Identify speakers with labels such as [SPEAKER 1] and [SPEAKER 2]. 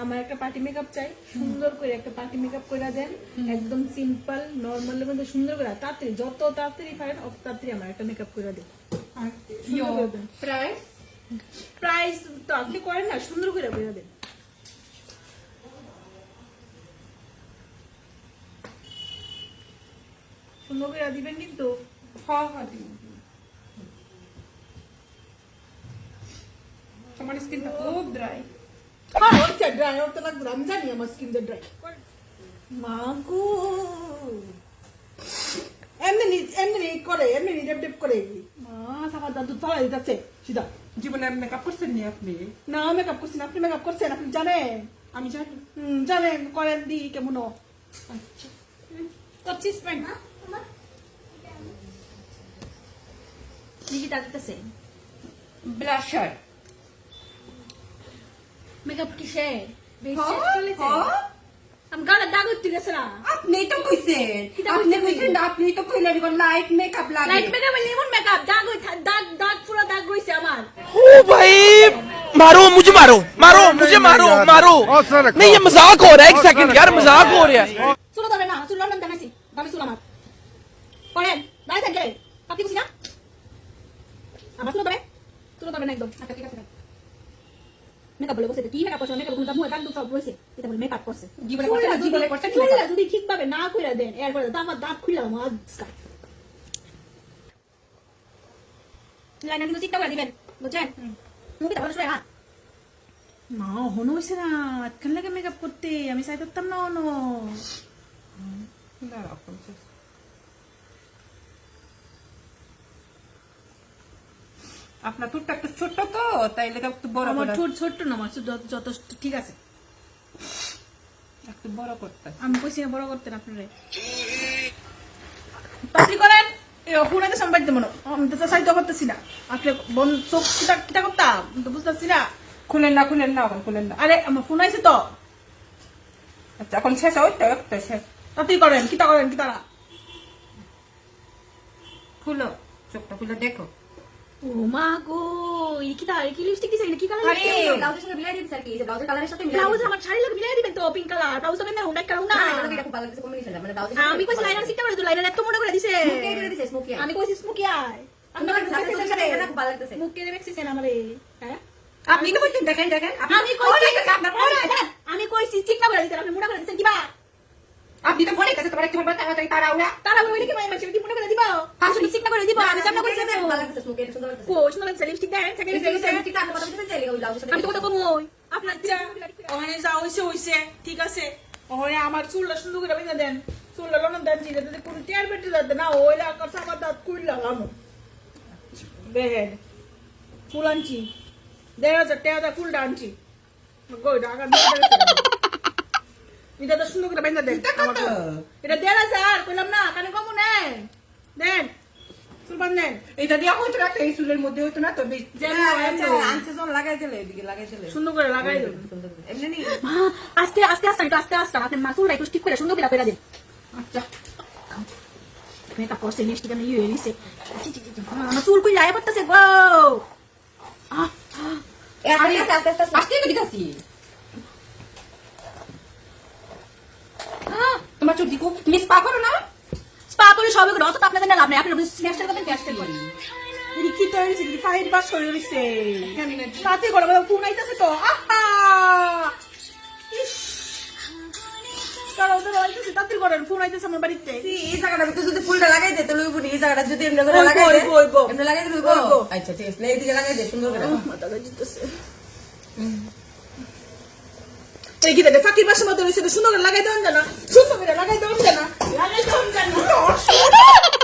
[SPEAKER 1] আমার একটা party makeup চাই সুন্দর করে একটা পার্টি মেকআপ করে দেন। একদম সিম্পল নর্মালের মধ্যে সুন্দর করে। তাড়াতাড়ি যত তাড়াতাড়ি পারেন অত তাড়াতাড়ি আমার একটা মেকআপ করে দেন। সুন্দর করে
[SPEAKER 2] প্রাইস
[SPEAKER 1] প্রাইস তো আপনি করেন না সুন্দর করে করে দেন। সুন্দর করে দিবেন কিন্তু?
[SPEAKER 2] হ্যাঁ হ্যাঁ তোমার স্কিনটা খুব ড্রাই
[SPEAKER 1] হ্যাঁ তো লাগবে না, আমি জানি আমার স্কিন ড্রাই মাগো। এমনি নি- এমনি নি করে এমনি নি ডেপ ডেপ করে। মা সাবার দাদু তলা দিতেছে। সিধা
[SPEAKER 2] জীবনে মেকআপ করছেন নি আপনি?
[SPEAKER 1] না মেকআপ করছেন আপনি মেকআপ করছেন আপনি জানেন?
[SPEAKER 2] আমি জানি।
[SPEAKER 1] হুম, জানেন করেন দি কেমন?
[SPEAKER 2] আচ্ছা।
[SPEAKER 1] করছিস প্যান্ট? নিকি ডাকতেছে
[SPEAKER 2] ব্লাশার।
[SPEAKER 1] মেকআপ কিসে
[SPEAKER 2] হ্যাঁ?
[SPEAKER 1] আমি গালে দাগ উঠতে গেছে না
[SPEAKER 2] আপনি তো কইছেন
[SPEAKER 1] কিতা
[SPEAKER 2] আপনি
[SPEAKER 1] কইছি?
[SPEAKER 2] কইছেন না আপনি তো কইলেন এখন লাইট মেকআপ লাগে
[SPEAKER 1] লাইট মেকআপ এমন মেকআপ দাগ হই- দাগ দাগ পুরো দাগ রইছে আমার
[SPEAKER 3] ओ भाई मारो मुझे मारो मारो मुझे मारो मारो नहीं ये मजाक हो रहा है एक सेकंड यार मजाक हो रहा है
[SPEAKER 1] চুলো ধরে না চুলো নাম দেখাইছি দামি চুল আমার করেন দাঁড়িয়ে থাকলে আপনি খুশি না আমার চুলো ধরে চুলো ধরে না একদম আচ্ছা ঠিক আছে মেকআপ বলে বসে কি মেকআপ করছে মেকআপ কোনো মুখে দাগ দুটো বসে এটা বলে মেকআপ করছে।
[SPEAKER 2] জীবনে করছে না, জীবনে করছে না
[SPEAKER 1] চুলটা
[SPEAKER 2] makeup।
[SPEAKER 1] যদি ঠিকভাবে না কইরা দেন এরপরে দাঁত দাঁত খুইলাম আজকা লাইনার কিন্তু ঠিকঠাক করে দিবেন বুঝছেন? মুখে ভালো সবাই হাত। না হনো হয়েছে না লাগে মেকআপ করতে আমি চাই করতাম না হনো
[SPEAKER 2] দাঁড়াও, আপনার টুকটা একটু ছোট্ট তো তাই লেগে একটু বড়
[SPEAKER 1] আমার ঠোঁট ছোট্ট না আমার যথেষ্ট ঠিক আছে।
[SPEAKER 2] একটু বড় করতে।
[SPEAKER 1] আমি কইছি না বড় করতেন আপনারে। করেন এ ফোন আইতে সম্পাদিত মনে আমি তো করতেছি না। আপনি বন চোখ কিটা কিটা করতাম তো বুঝতেছি না।
[SPEAKER 2] খুলেন না খুলেন না এখন খুলেন না।
[SPEAKER 1] আরে আমার ফোন আইছে তো।
[SPEAKER 2] আচ্ছা এখন শেষ ওই তো একটা শেষ।
[SPEAKER 1] তাড়াতাড়ি করেন কিটা করেন কি তারা
[SPEAKER 2] খুলো চোখটা খুলে দেখো।
[SPEAKER 1] ও মা গো এই কি তার কি লিপস্টিক দিছে কি কালার
[SPEAKER 2] আরে,
[SPEAKER 4] ব্লাউজের সাথে মিলাই দিবি স্যার কি? ব্লাউজের কালারের সাথে মিলাই
[SPEAKER 1] ব্লাউজ আমার শাড়ি লাগে মিলাই দিবেন তো পিঙ্ক কালার ব্লাউজ হবে না হুন্ডাই কালার না?
[SPEAKER 4] না এটা খুব ভালো লাগছে কম্বিনেশনটা মানে ব্লাউজের
[SPEAKER 1] আমি কইছি লাইনার সিটটা করে লাইনার এত মোটা করে দিছে।
[SPEAKER 4] স্মোকি করে দিছে স্মোকি
[SPEAKER 1] আমি কইছি স্মোকি আই।
[SPEAKER 4] আপনার সাথে সাথে এটা খুব ভালো লাগতেছে।
[SPEAKER 1] মুখ কেড়ে বেক্সিছেন আমারে। হ্যাঁ?
[SPEAKER 2] আপনি তো বলছেন দেখেন দেখেন
[SPEAKER 1] আমি কইছি
[SPEAKER 2] আপনার
[SPEAKER 1] আমি কইছি চিকনা করে দিতে আপনি মোটা করে দিছেন কিবা
[SPEAKER 2] আপনি তো মনে কাছে তোমার বলতে তাড়াতাড়ি তাড়াহুড়া
[SPEAKER 1] তারা বলে কি মাইমা কি মোটা করে দিবা? আসলে চিকনা করে দিবা আমি সামনে কইছি
[SPEAKER 4] খুব ভালো স্মোকি এটা সুন্দর লাগতেছে।
[SPEAKER 1] কো সুন্দর লাগছে লিপস্টিক দেন সেকেন্ড লিপস্টিক
[SPEAKER 4] কথা বলতেছেন যে এই ব্লাউজের
[SPEAKER 1] আমি তো কথা কম আপনার যা ওখানে যা হইছে হইছে ঠিক আছে। ওখানে আমার চুলটা সুন্দর করে বেঁধে দেন। চুলটা লন দেন জিরে যদি কোনো টিয়ার বেটে যাতে না। ওইলা আকার আমার দাঁত কুইলা লামো। দেখেন ফুল আনছি। দেড় হাজার টাকা ফুলটা আনছি। গইটা আগার এটা তো সুন্দর করে বেঁধে দেন এটা দেড় হাজার কইলাম না কানে কম নেন। দেন। চুল বান
[SPEAKER 2] এটা দিয়ে হয়তো রাখতে এই চুলের মধ্যে হইতো না তো বেশ-
[SPEAKER 1] যেন
[SPEAKER 2] আচ্ছা,
[SPEAKER 1] এমন।
[SPEAKER 2] আনছে যখন লাগাই দিলে এদিকে লাগাই দিলে।
[SPEAKER 1] সুন্দর করে লাগাই দেন
[SPEAKER 2] এমনি
[SPEAKER 1] আস্তে আস্তে আস্তে একটু আস্তে আস্তে আপনি মা চুলটা একটু ঠিক করে সুন্দর করে পেরা দিন
[SPEAKER 2] আচ্ছা।
[SPEAKER 1] মেকআপ করছে লিপস্টিক আমি ইয়ে নিছে আমার চুল কই যায় করতেছে গো। আহ,
[SPEAKER 4] আরে আস্তে আস্তে আস্তে।
[SPEAKER 2] আজকে তো দিতাছি আহ, তোমার চুল দিকো মিস পা করো না?
[SPEAKER 1] করে সবে করে অত আপনাদের না লাভ নেই। আপনি স্ম্যাশটার কথা স্ম্যাশটার করেন এদি তো ফাইট বাস করে রইছে সাথে করে ফোন আইতাছে তো আহা! ইস! কারও তো আইতাছে তাড়াতাড়ি করেন ফোন আইতাছে আমার বাড়িতে।
[SPEAKER 5] এই জায়গাটা যদি ফুলটা লাগাই দে তাহলে এই জায়গাটা যদি এমনি করে লাগাই দে
[SPEAKER 1] ওইবো।
[SPEAKER 5] এমনি লাগাই দিবি আচ্ছা ঠিক আছে এইদিকে লাগাই দে সুন্দর করে।
[SPEAKER 1] মাথা গাজিতেছে এই দেখে ফাঁকির বাসা মধ্যে রয়েছে সুন্দর লাগাই দেওয়ান জানা সুন্দর লাগাই দেওয়ান জানা। লাগাই দেওয়ান জানা।